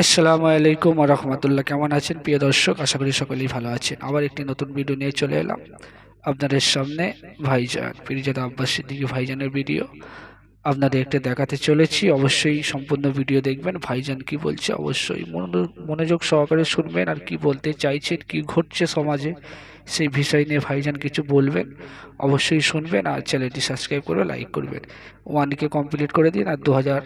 আসসালামু আলাইকুম রহমতুল্লাহ। কেমন আছেন প্রিয় দর্শক? আশা করি সকলেই ভালো আছেন। আবার একটি নতুন ভিডিও নিয়ে চলে এলাম। আপনাদের সামনে ভাইজান পিরিজাদা আব্বাস সিদ্দিকী ভাইজানের ভিডিও আপনাদের একটা দেখাতে চলেছি। অবশ্যই সম্পূর্ণ ভিডিও দেখবেন। ভাইজান কি বলছে? অবশ্যই মনো- মনোযোগ সহকারে শুনবেন আর কি বলতে চাইছেন, কি ঘটছে সমাজে সেই বিষয় নিয়ে ভাইজান কিছু বলবেন। অবশ্যই শুনবেন আর চ্যানেলটি সাবস্ক্রাইব করে লাইক করবেন। ওয়ানকে কমপ্লিট করে দিন আর দু হাজার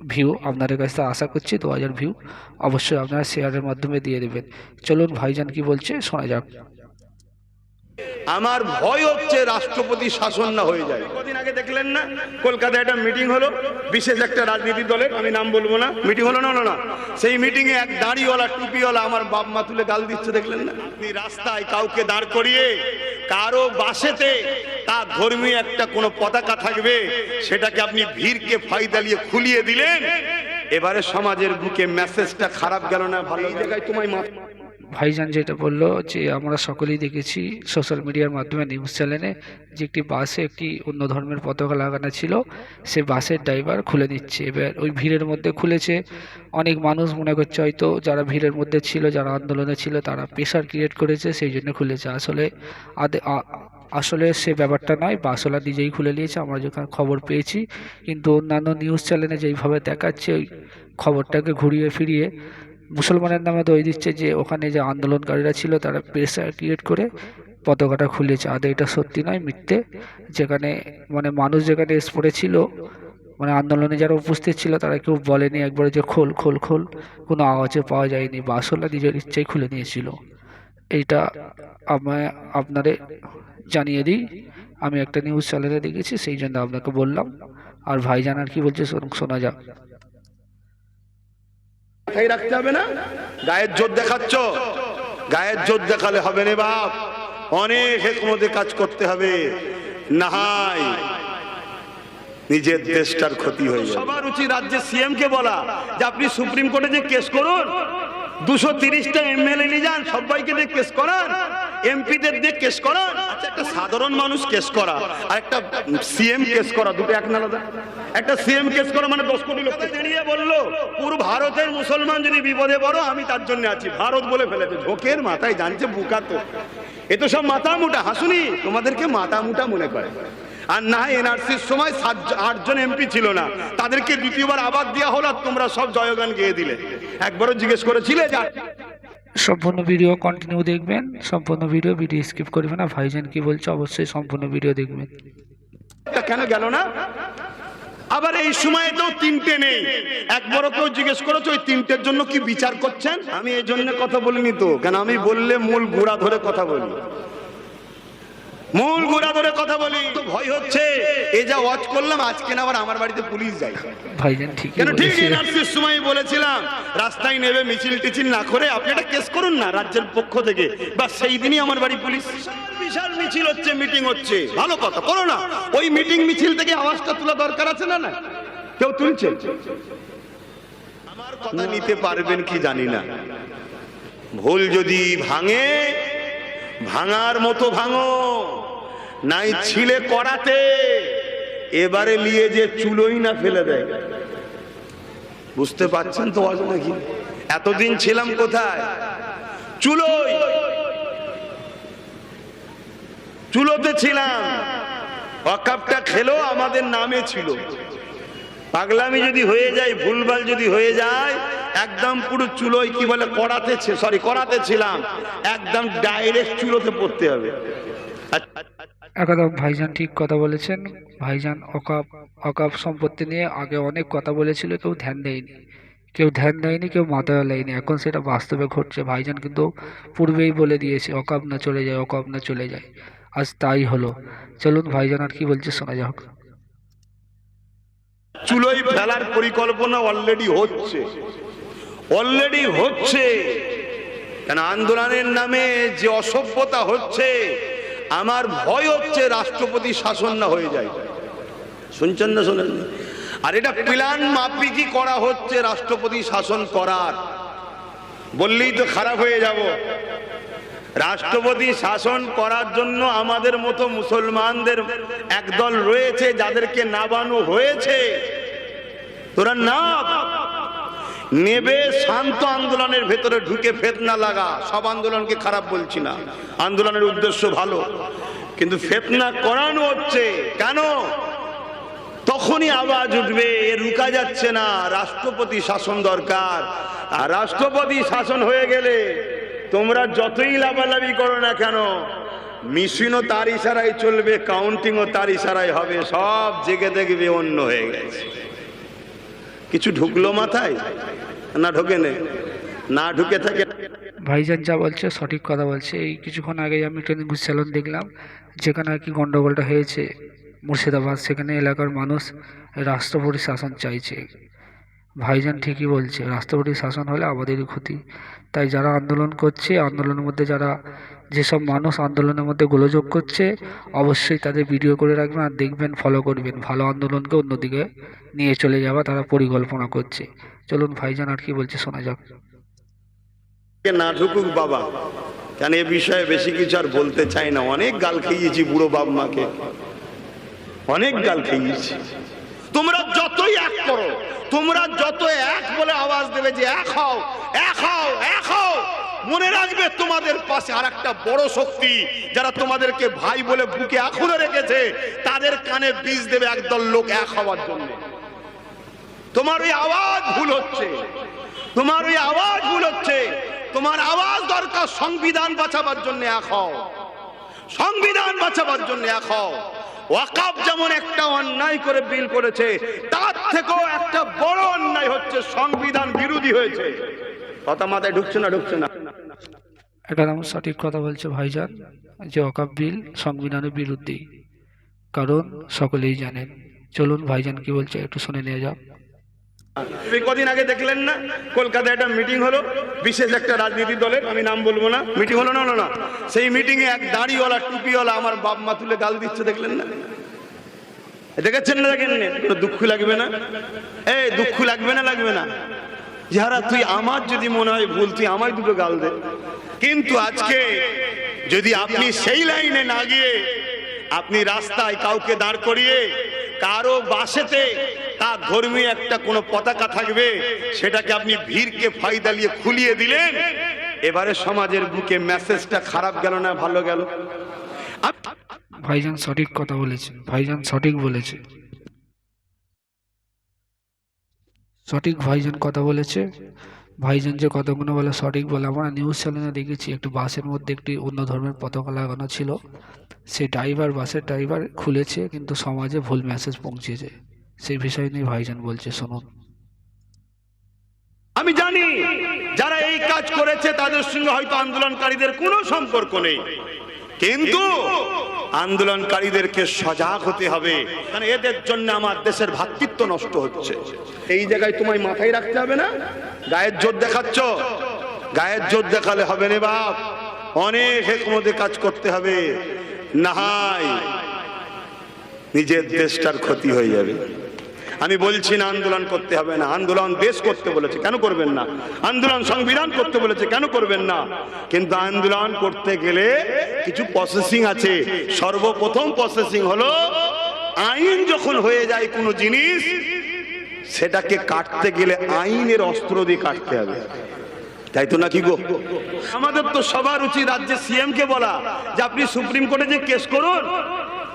ভিউ আপনাদের কাছ থেকে আশা করছি দু হাজার ভিউ অবশ্যই আপনারা শেয়ারের মাধ্যমে দিয়ে দেবেন। চলুন ভাইজান কি বলছে শোনা যাক। আমার ভয় হচ্ছে রাষ্ট্রপতি শাসন না হয়ে যায়। কদিন আগে দেখলেন না? কলকাতায় একটা মিটিং হলো বিশেষ একটা রাজনীতি দলের আমি নাম বলব না। মিটিং হলো? না না সেই মিটিং এ এক দাড়িওয়ালা টুপিওয়ালা আমার বাপ মা তুলে গাল দিচ্ছে দেখলেন না? আপনি রাস্তায় কাউকে দাঁড় করিয়ে কারও বাসেতে তার ধর্মীয় একটা কোনো পতাকা থাকবে সেটাকে আপনি ভিড়কে ফায়দা দিয়ে খুলিয়ে দিলেন। এবারে সমাজের বুকে মেসেজটা খারাপ গেল না? ভালো জায়গায় তোমায় মা ভাইজান যেটা বলল যে আমরা সকলেই দেখেছি সোশ্যাল মিডিয়ার মাধ্যমে নিউজ চ্যানেলে যে একটি বাসে একটি অন্য ধর্মের পতাকা লাগানো ছিল, সে বাসের ড্রাইভার খুলে নিচ্ছে এবার ওই ভিড়ের মধ্যে খুলেছে। অনেক মানুষ মনে করছে হয়তো যারা ভিড়ের মধ্যে ছিল, যারা আন্দোলনে ছিল, তারা প্রেশার ক্রিয়েট করেছে, সেই জন্য খুলেছে। আসলে আদে আসলে সে ব্যাপারটা নয় বাসওয়ালা নিজেই খুলে নিয়েছে। আমরা যখন খবর পেয়েছি, কিন্তু অন্যান্য নিউজ চ্যানেলে যেইভাবে দেখাচ্ছে, ওই খবরটাকে ঘুরিয়ে ফিরিয়ে মুসলমানের নামে দই দিচ্ছে যে ওখানে যে আন্দোলনকারীরা ছিল তারা প্রেসার ক্রিয়েট করে পতাকাটা খুলেছে। আদৌ এটা সত্যি নয়, মিথ্যে। যেখানে মানে মানুষ যেখানে স্পোর্টে ছিল মানে আন্দোলনে যারা উপস্থিত ছিল তারা কেউ বলেনি একবারে যে খোল খোল খোল। কোনো আওয়াজে পাওয়া যায়নি। বাসওয়ালা নিজের ইচ্ছাই খুলে নিয়েছিল। এইটা আমায় আপনারে জানিয়ে দিই। আমি একটা নিউজ চ্যানেলে দেখেছি, সেই জন্য আপনাকে বললাম। আর ভাইজান আর কি বলছে শোনা যাক। মাথায় রাখতে হবে না? গায়ের জোর দেখাচ্ছ? গায়ের জোর দেখালে হবে না বাপ। অনেক হেকমতে কাজ করতে হবে। নাহাই, নিজের দেশটার ক্ষতি হয়ে সবার উচিত রাজ্যের সিএম কে বলা। যে আপনি সুপ্রিম কোর্টে যে কেস করুন, দুশো তিরিশটা এমএলএ নিয়ে যান, সবাইকে দিয়ে কেস করান এমপিদের দিয়ে কেস করান আচ্ছা একটা সাধারণ মানুষ কেস করা আর একটা সিএম কেস করা, দুটো এক আলাদা। একটা সিএম কেস করা মানে দশ কোটি দাঁড়িয়ে বলল, পুরো ভারতের মুসলমান যদি বিপদে পড়ো, আমি তার জন্য আছি। ভারত বলে ফেলেছে, ঝোঁকের মাথায় জানছে বুকা তো। এ তো সব মাথা হাসুনি, তোমাদেরকে মাথা মুটা মনে করে। আর না এনআরসির সময় সাত আটজন এমপি ছিল না। তাদেরকে দ্বিতীয়বার আবার দেওয়া হলো আর তোমরা সব জয়গান গেয়ে দিলে। একবারও জিজ্ঞেস করেছিলে সম্পূর্ণ ভিডিও কন্টিনিউ দেখবেন সম্পূর্ণ ভিডিও ভিডিও স্কিপ করবেন না। ভাইজান কি বলছে অবশ্যই সম্পূর্ণ ভিডিও দেখবেন। এটা কেন গেল না? আবার এই সময় তো তিনটে নেই। এক বড় কেউ জিজ্ঞেস করেছ ওই তিনটের জন্য কি বিচার করছেন? আমি এই জন্য কথা বলিনি তো। কেন? আমি বললে মূল গোড়া ধরে কথা বলি। মূল গোড়া ধরে কথা বলি। তো ভয় হচ্ছে। এই যা ওয়াচ করলাম আজকে না আবার আমার বাড়িতে পুলিশ যায়। ভাইজান ঠিকই কেন ঠিক এনআরসির সময় বলেছিলাম রাস্তায় নেবে মিছিল টিছিল না করে আপনি একটা কেস করুন না রাজ্যের পক্ষ থেকে। বা সেই দিনই আমার বাড়ি পুলিশ। বিশাল মিছিল হচ্ছে মিটিং হচ্ছে। ভালো কথা করো না। ওই মিটিং মিছিল থেকে আওয়াজটা তোলা দরকার আছে না না কেউ তুলছে? আমার কথা নিতে পারবেন কি জানি না। ভুল যদি ভাঙে ভাঙার মতো ভাঙো। নাই ছিলে করাতে এবারে নিয়ে যে চুলোই না ফেলে দেয়। বুঝতে পারছেন তো আজ নাকি এতদিন ছিলাম কোথায়? চুলোই। চুলোতে ছিলাম। অকাপটা খেলো আমাদের নামে ছিল। পাগলামি যদি হয়ে যায়, ভুলভাল যদি হয়ে যায়, একদম পুরো চুলোয় কি বলে করাতে সরি করাতে ছিলাম, একদম ডাইরেক্ট চুলোতে পড়তে হবে। একদম ভাইজান ঠিক কথা বলেছেন। ভাইজান অকাপ অকাপ সম্পত্তি নিয়ে আগে অনেক কথা বলেছিল, কেউ ধ্যান দেয়নি। কেউ ধ্যান দেয়নি, কেউ মাথায় লাইনি এখন সেটা বাস্তবে ঘটছে। ভাইজান কিন্তু পূর্বেই বলে দিয়েছে, অকাপ না চলে যায়, অকাপ না চলে যায়। আজ তাই হলো। চলুন, ভাইজান আর কি বলছে, শোনা যাক। চুলোই ফেলার পরিকল্পনা অলরেডি হচ্ছে। অলরেডি হচ্ছে। কেন আন্দোলনের নামে যে অসভ্যতা হচ্ছে, আমার ভয় হচ্ছে রাষ্ট্রপতি শাসন না হয়ে যায়। শুনছেন না শোনেন? আর এটা প্ল্যান মাফিকই করা হচ্ছে, রাষ্ট্রপতি শাসন করার। বললেই তো খারাপ হয়ে যাব। রাষ্ট্রপতি শাসন করার জন্য আমাদের মতো মুসলমানদের একদল রয়েছে যাদেরকে নাবানো হয়েছে। তোরা না নেবে শান্ত আন্দোলনের ভেতরে ঢুকে ফেতনা লাগা। সব আন্দোলনকে খারাপ বলছি না। আন্দোলনের উদ্দেশ্য ভালো। কিন্তু ফেতনা করানো হচ্ছে। কেন? তখনই আওয়াজ উঠবে, এ রুকা যাচ্ছে না। রাষ্ট্রপতি শাসন দরকার। আর রাষ্ট্রপতি শাসন হয়ে গেলে তোমরা যতই লাভালাভি করো না কেন, মেশিনও তার ইশারায় চলবে কাউন্টিংও তার ইশারায় হবে, সব জেগে দেখবে অন্য হয়ে গেছে। কিছু ঢুকলো মাথায়? না ঢোকে নে না ঢুকে থাকে? ভাইজান যা বলছে, সঠিক কথা বলছে। এই কিছুক্ষণ আগে আমি নিউজ চ্যানেল দেখলাম, যেখানে আর কি গন্ডগোলটা হয়েছে। মুর্শিদাবাদ, সেখানে এলাকার মানুষ রাষ্ট্রপতি শাসন চাইছে। ভাইজান ঠিকই বলছে, রাষ্ট্রপতি শাসন হলে আমাদেরই ক্ষতি। তাই যারা আন্দোলন করছে, আন্দোলনের মধ্যে যারা যেসব মানুষ আন্দোলনের মধ্যে গোলযোগ করছে, অবশ্যই তাদের ভিডিও করে রাখবেন আর দেখবেন ফলো করবেন। ভালো আন্দোলনকে অন্যদিকে নিয়ে চলে যাওয়া তারা পরিকল্পনা করছে। চলুন ভাইজান আর কি বলছে, শোনা যাক। না ঢুকুক বাবা, কেন এ বিষয়ে বেশি কিছু আর বলতে চাই না। অনেক গাল খেয়েছি বুড়ো বাপ মাকে। অনেক গাল খেয়েছি। তোমরা যতই এক করো, তোমরা যত এক বলে আওয়াজ দেবে যে এক হও এক হও এক হও, মনে রাখবে তোমাদের পাশে আর একটা বড় শক্তি যারা তোমাদেরকে ভাই বলে বুকে এখনও রেখেছে, তাদের কানে বীজ দেবে একদল লোক এক হওয়ার জন্য। তোমার ওই আওয়াজ ভুল হচ্ছে, তোমার ওই আওয়াজ ভুল হচ্ছে, তোমার আওয়াজ দরকার সংবিধান বাঁচাবার জন্য এক হও, সংবিধান বাঁচাবার জন্য এক হও। ওয়াকাব যেমন একটা অন্যায় করে বিল করেছে, তার থেকেও একটা বড় অন্যায় হচ্ছে, সংবিধান বিরোধী হয়েছে। কথা মাথায় ঢুকছে না ঢুকছে না? এটা আমার সঠিক কথা বলছে ভাইজান, যে অকাপ বিল সংবিধানের বিরুদ্ধে কারণ সকলেই জানেন। চলুন ভাইজান কি বলছে, একটু শুনে নিয়ে যাও। এই কদিন আগে দেখলেন না? কলকাতায় একটা মিটিং হলো, বিশেষ একটা রাজনীতি দলের, আমি নাম বলব না। মিটিং হলো না হলো না সেই মিটিং এ এক দাড়িওয়ালা, টুপিওয়ালা আমার বাপ মা তুলে গাল দিচ্ছে, দেখলেন না? দেখেছেন না দেখেন দুঃখ লাগবে না? এই, দুঃখ লাগবে না লাগবে না। যারা, তুই আমার যদি মনে হয় ভুল, তুই আমায় দুটো গাল দে। কিন্তু আজকে যদি আপনি সেই লাইনে না গিয়ে আপনি রাস্তায় কাউকে দাঁড় করিয়ে কারও বাসেতে তার ধর্মীয় একটা কোনো পতাকা থাকবে, সেটাকে আপনি ভিড়কে ফায়দা নিয়ে খুলিয়ে দিলেন। এবারে সমাজের বুকে মেসেজটা খারাপ গেল না ভালো গেল? ভাইজান সঠিক কথা বলেছেন, ভাইজান সঠিক বলেছে। সঠিক ভাইজান কথা বলেছে। ভাইজান যে কথাগুলো বলে সঠিক বলে, আমরা নিউজ চ্যানেলে দেখেছি, একটি বাসের মধ্যে একটি অন্য ধর্মের পতাকা লাগানো ছিল। সে ড্রাইভার বাসের ড্রাইভার খুলেছে, কিন্তু সমাজে ভুল মেসেজ পৌঁছেছে। সেই বিষয় নিয়ে ভাইজান বলছে, শুনুন। আমি জানি যারা এই কাজ করেছে, তাদের সঙ্গে হয়তো আন্দোলনকারীদের কোনো সম্পর্ক নেই। কিন্তু আন্দোলনকারীদেরকে সজাগ হতে হবে, কারণ এদের জন্য আমার দেশের ভাতৃত্ব নষ্ট হচ্ছে। এই জায়গায় তোমায় মাথায় রাখতে হবে না? গায়ের জোর দেখাচ্ছ? গায়ের জোর দেখালে হবে না বাপ। অনেক হেকমতে কাজ করতে হবে। নাহাই নিজের দেশটার ক্ষতি হয়ে যাবে। আমি বলছি না, আন্দোলন করতে হবে না। আন্দোলন দেশ করতে বলেছে, কেন করবেন না? আন্দোলন সংবিধান করতে বলেছে, কেন করবেন না? কিন্তু আন্দোলন করতে গেলে কিছু প্রসেসিং আছে। সর্বপ্রথম প্রসেসিং হলো, আইন যখন হয়ে যায় কোনো জিনিস, সেটাকে কাটতে গেলে আইনের অস্ত্র দিয়ে কাটতে হবে। তাই তো নাকি গো? আমাদের তো সবার উচিত রাজ্যের সিএম কে বলা, যে আপনি সুপ্রিম কোর্টে যে কেস করুন,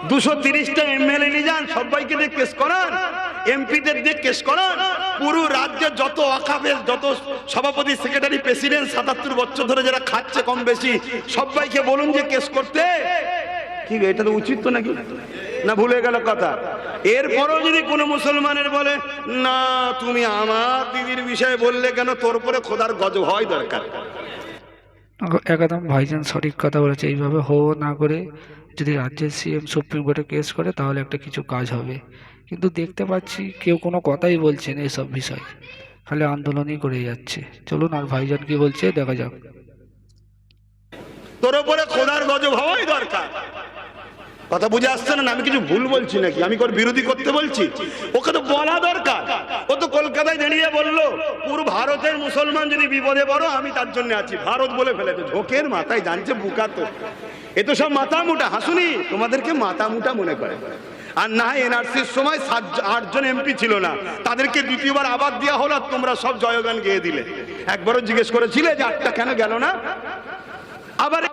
দুশো তিরিশটা এমএলএ নিয়ে যান, সবাইকে দিয়ে কেস করান। এমপিদের দিয়ে কেস করান, পুরো রাজ্যে যত অকাবের যত সভাপতি, সেক্রেটারি, প্রেসিডেন্ট, সাতাত্তর বছর ধরে যারা খাচ্ছে কম বেশি, সবাইকে বলুন যে কেস করতে। কি এটা তো উচিত তো নাকি? না, ভুলে গেল কথা। এরপরও যদি কোনো মুসলমানের বলে, না, তুমি আমার দিদির বিষয়ে বললে কেন? তোর উপরে খোদার গজ হয় দরকার। একদম ভাইজান সঠিক কথা বলেছে। এইভাবে হো না করে যদি রাজ্যের সিএম সুপ্রিম কোর্টে কেস করে, তাহলে একটা কিছু কাজ হবে। কিন্তু দেখতে পাচ্ছি কেউ কোনো কথাই বলছে না এসব বিষয়ে। খালি আন্দোলনই করে যাচ্ছে। চলুন আর ভাইজান কি বলছে দেখা যাক। তোর উপরে খোদার গজব হওয়াই দরকার। কথা বুঝে আসছে না আমি কিছু ভুল বলছি নাকি? আমি কোন বিরোধী করতে বলছি? ওকে তো বলা দরকার। ও তো কলকাতায় দাঁড়িয়ে বলল, পুরো ভারতের মুসলমান যদি বিপদে পড়ো, আমি তার জন্য আছি। ভারত বলে ফেলেছে, ঝোঁকের মাথায় জানছে বুকা তো এ তো সব মাথা মুটা হাসুনি? তোমাদেরকে মাথা মুটা মনে করে। আর না এনআরসির সময় সাত- আটজন এমপি ছিল না। তাদেরকে দ্বিতীয়বার আবার দেওয়া হলো, আর তোমরা সব জয়গান গেয়ে দিলে। একবারও জিজ্ঞেস করেছিলে যে আটটা কেন গেল না? আবার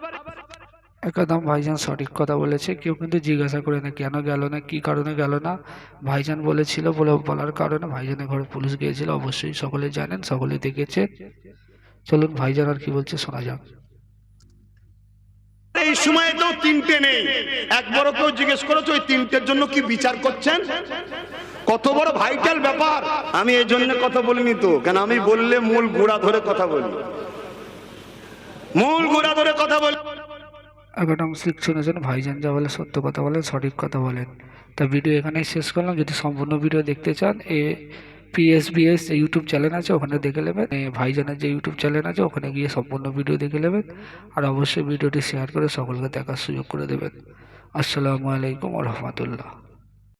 একদম ভাইজান সঠিক কথা বলেছে, কেউ কিন্তু জিজ্ঞাসা করে না কেন গেল না, কি কারণে গেল না। ভাইজান বলেছিল বলে বলার কারণে ভাইজানের ঘরে পুলিশ গিয়েছিল, অবশ্যই সকলে জানেন, সকলে দেখেছে। চলুন ভাইজান আর কি বলছে শোনা যাক। এই সময় তো তিনটে নেই। একবারও কেউ জিজ্ঞেস করেছ, ওই তিনটের জন্য কি বিচার করছেন? কত বড় ভাইটাল ব্যাপার। আমি এই জন্য কথা বলিনি তো, কেন আমি বললে মূল গোড়া ধরে কথা বলি। মূল গোড়া ধরে কথা বলি। একদম ঠিক শুনেছেন, ভাইজান যা বলে সত্য কথা বলেন, সঠিক কথা বলেন। তা ভিডিও এখানেই শেষ করলাম। যদি সম্পূর্ণ ভিডিও দেখতে চান, এ পিএসবিএস যে ইউটিউব চ্যানেল আছে, ওখানে দেখে নেবেন। ভাইজানের যে ইউটিউব চ্যানেল আছে, ওখানে গিয়ে সম্পূর্ণ ভিডিও দেখে নেবেন। আর অবশ্যই ভিডিওটি শেয়ার করে সকলকে দেখার সুযোগ করে দেবেন। আসসালামু আলাইকুম রহমতুল্লাহ।